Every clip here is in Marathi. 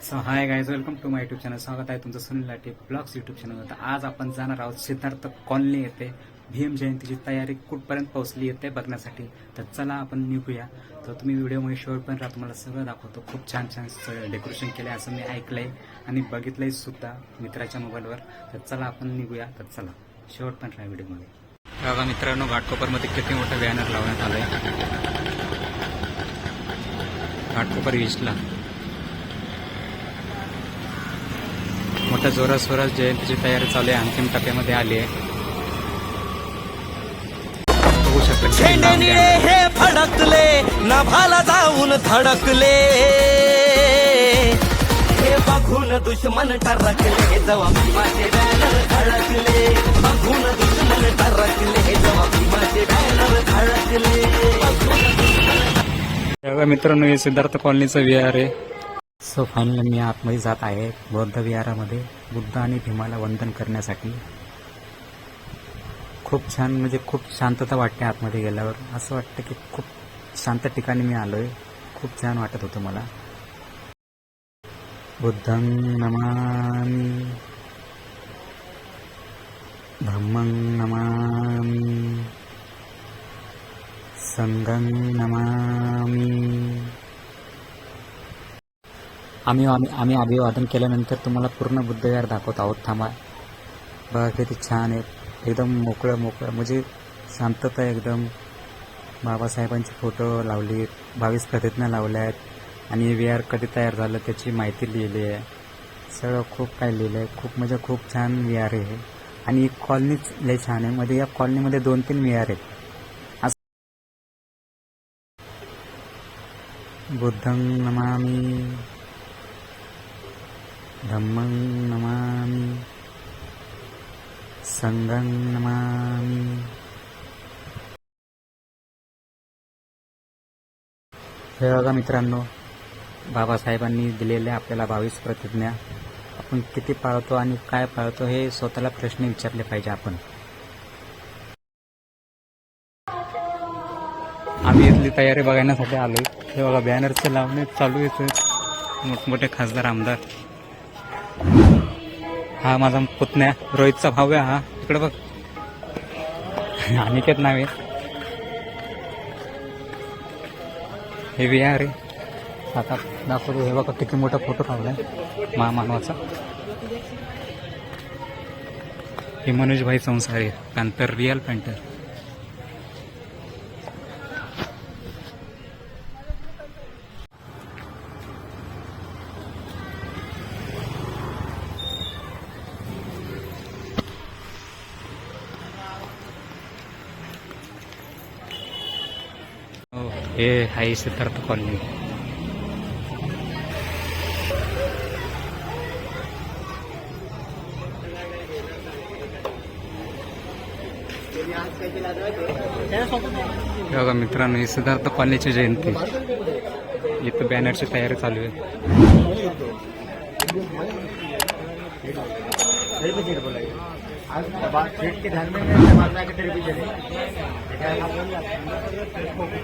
So hi guys welcome to my YouTube channel स्वागत आहे तुमचं Sunil Late blogs YouTube channel तर आज आपण जाणार आहोत सिद्धार्थ कॉलनी येते भीम जयंतीची तयारी कुठपर्यंत पोहोचली येते बघण्यासाठी तर चला आपण निघूया तर तुम्ही व्हिडिओमध्ये शेवटपर्यंत पण राहा तुम्हाला सगळं दाखवतो खूप छान छान डेकोरेशन केलं असं मी ऐकलंय आणि बघितलंय सुद्धा मित्राच्या मोबाईलवर तर चला आपण निघूया तर चला शेवटपर्यंत पण राहा व्हिडिओमध्ये बघा मित्रांनो घाटकोपरमध्ये किती मोठं बॅनर लावण्यात आलंय घाटकोपर ईस्टला मोठ्या जोरात स्वरात जयंतीची तयारी चालू आहे. अंतिम टप्प्यामध्ये आली आहे. बघू शकता. हे फडकले नभाला जाऊन धडकले. हे बघून दुश्मन टरकले जेव्हा भीमाचे बॅनर धडकले. बघून दुश्मन टरकले जेव्हा भीमाचे बॅनर धडकले. मित्रांनो हे सिद्धार्थ कॉलनीचं विहार आहे. सो फायनली मी आतमध्ये जात आहे बौद्ध विहारामध्ये. बुद्ध आणि भीमाला वंदन करण्यासाठी. खूप छान म्हणजे खूप शांतता वाटते आतमध्ये गेल्यावर. असं वाटतं की खूप शांत ठिकाणी मी आलोय. खूप छान वाटत होतं मला. बुद्धं नमामि. ब्रह्मं नमामि. संगं नमामि. आम्ही आम्ही आम्ही अभिवादन केल्यानंतर तुम्हाला पूर्ण बुद्धविहार दाखवत आहोत. थांबा. बघा किती छान आहे. एकदम मोकळं मोकळं. म्हणजे शांतता एकदम. बाबासाहेबांचे फोटो लावली बावीस प्रतिज्ञा लावल्या आहेत आणि विहार कधी तयार झालं त्याची माहिती लिहिली आहे. सगळं खूप काय लिहिलं आहे. खूप म्हणजे खूप छान विहार आहे आणि एक कॉलनीच लय छान आहे. मध्ये या कॉलनीमध्ये दोन तीन विहार आहेत. बुद्धं नमामि धम्मं नमामि। संगं नमामि। हे बघा मित्रांनो बाबासाहेबांनी दिलेल्या आपल्याला बावीस प्रतिज्ञा. आपण किती पाळतो आणि काय पाळतो हे स्वतःला प्रश्न विचारले पाहिजे आपण. आम्ही इथली तयारी बघण्यासाठी आलो हे बघा बॅनरचे लावणे चालू येत मोठमोठे खासदार आमदार. हा माझा पुतण्या. रोहितचा भाऊ आहे हा. इकडे बघ. अनिकेत नावे हे विहार आहे आता दाखवतो. हे बघा किती मोठा फोटो काढलाय. महामानवाचा. हे मनोजभाई संसारे पॅन्थर रिअल पॅन्थर हे आहे सिद्धार्थ कॉलनी. बघा मित्रांनो ही सिद्धार्थ कॉलनीची जयंती. इथं बॅनरची तयारी चालू आहे.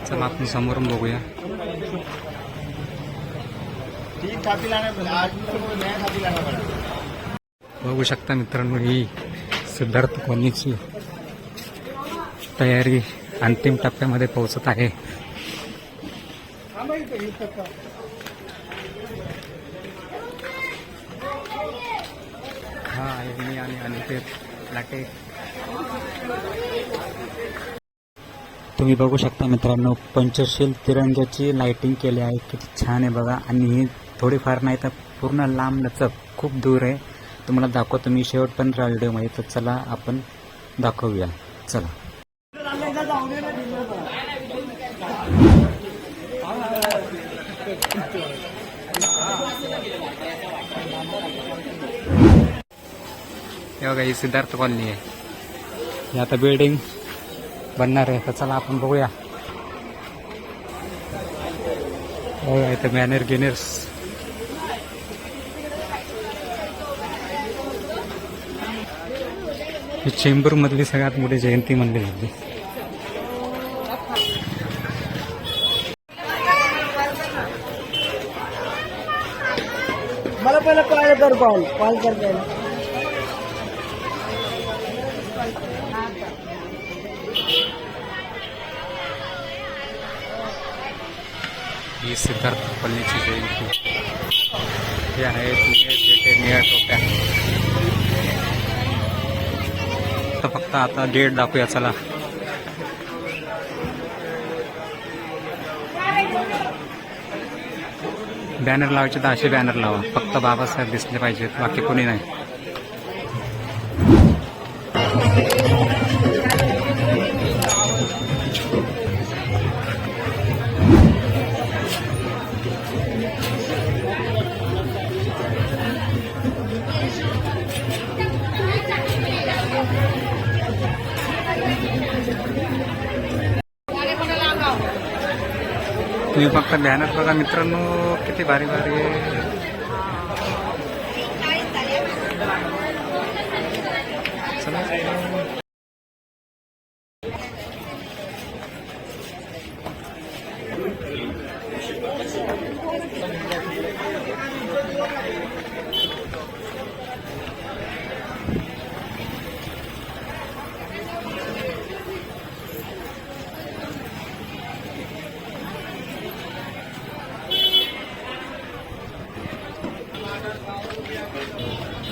चला। आपण समोरून बघूया बघू शकता मित्रांनो ही सिद्धार्थ कॉलनीची तयारी अंतिम टप्प्यामध्ये पोहोचत आहे. हा आहे मी आणि अनिकेत. लाटे. तुम्ही बघू शकता मित्रांनो पंचशील तिरंग्याची लाइटिंग केली आहे. किती छान आहे बघा. आणि ही थोडीफार नाही तर पूर्ण लांब लचक खूप दूर आहे. तुम्हाला दाखवतो मी शेवट पण व्हिडिओमध्ये. तर चला आपण दाखवूया. चला. हे बघा ही सिद्धार्थ कॉलनी आहे. ही आता बिल्डिंग बनणार आहे. तर चला आपण बघूया. बघा इथं बॅनर गिनर्स ही चेंबूर मधली सगळ्यात मोठी जयंती म्हणली जाते. मला पहिला कॉल कर पाहून कॉल कर ही सिद्धार्थ पल्लीची जयंती हे आहे निळ्या टोप्या. तर फक्त आता डेट दाखवूया चला. बॅनर लावायचे तर असे बॅनर लावा. फक्त बाबासाहेब दिसले पाहिजेत बाकी कोणी नाही. तुम्ही फक्त बॅनर बघा मित्रांनो किती भारी भारी आहे.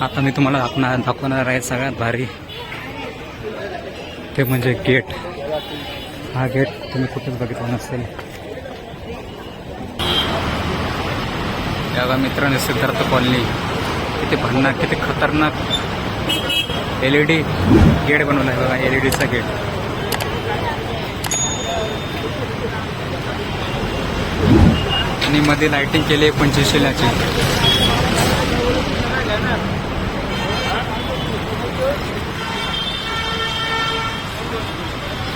आता मी तुम्हाला दाखवणार दाखवणार आहे सगळ्यात भारी. ते म्हणजे गेट. हा गेट तुम्ही कुठेच बघितला नसेल. या मित्रांनी सिद्धार्थ कॉलनी. किती भन्नाट किती खतरनाक एल ई डी गेट बनवला आहे बघा एल ई डीचा गेट. आणि मध्ये लायटिंग केली आहे पंचवीसशेलाची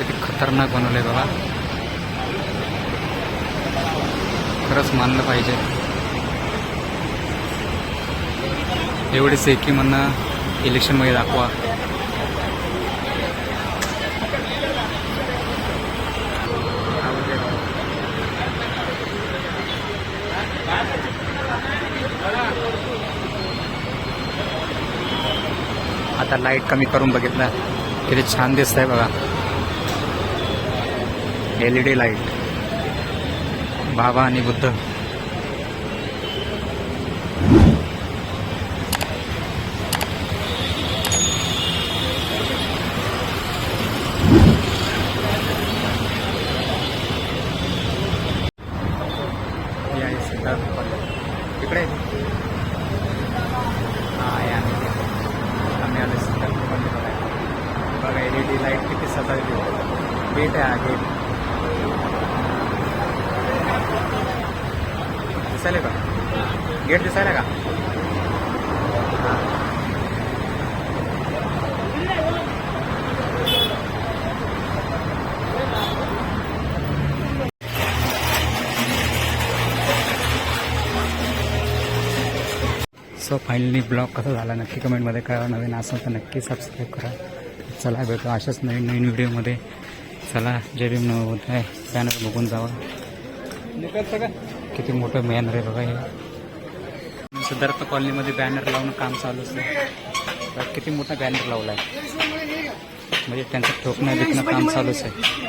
किती खतरनाक बनवलंय बघा खरंच मानलं पाहिजे. एवढीच आहे की म्हणणं इलेक्शनमध्ये दाखवा. आता लाइट कमी करून बघितलं. किती छान दिसत आहे बघा. L E D light. Baba आणि बुद्ध. सिद्धार्थ इकडे. हां या आम्ही आलो सिद्धार्थ कॉलेज बघा एल ई डी लाइट किती सजावली गेट आहे हा गेट दिसायला का? गेट दिसायला का. सो फायनली ब्लॉग कसा झाला? नक्की कमेंटमध्ये कळवा. नवीन असेल तर नक्की सबस्क्राईब करा. चला भेटू अशाच नवीन नवीन व्हिडिओमध्ये चला जय भीम. नवोदय. बॅनर बघून जावा. किती मोठं बॅनर आहे बघा हे. सिद्धार्थ कॉलनीमध्ये बॅनर लावणं काम चालू आहे तर किती मोठा बॅनर लावला आहे म्हणजे त्यांचं ठोकणं विकणं काम चालूच आहे.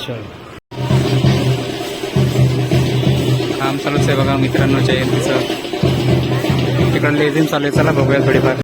चल काम चालूच आहे बघा मित्रांनो जयंतीचं. तिकडं लेझिम चालू आहे. चला बघूया थोडीफार.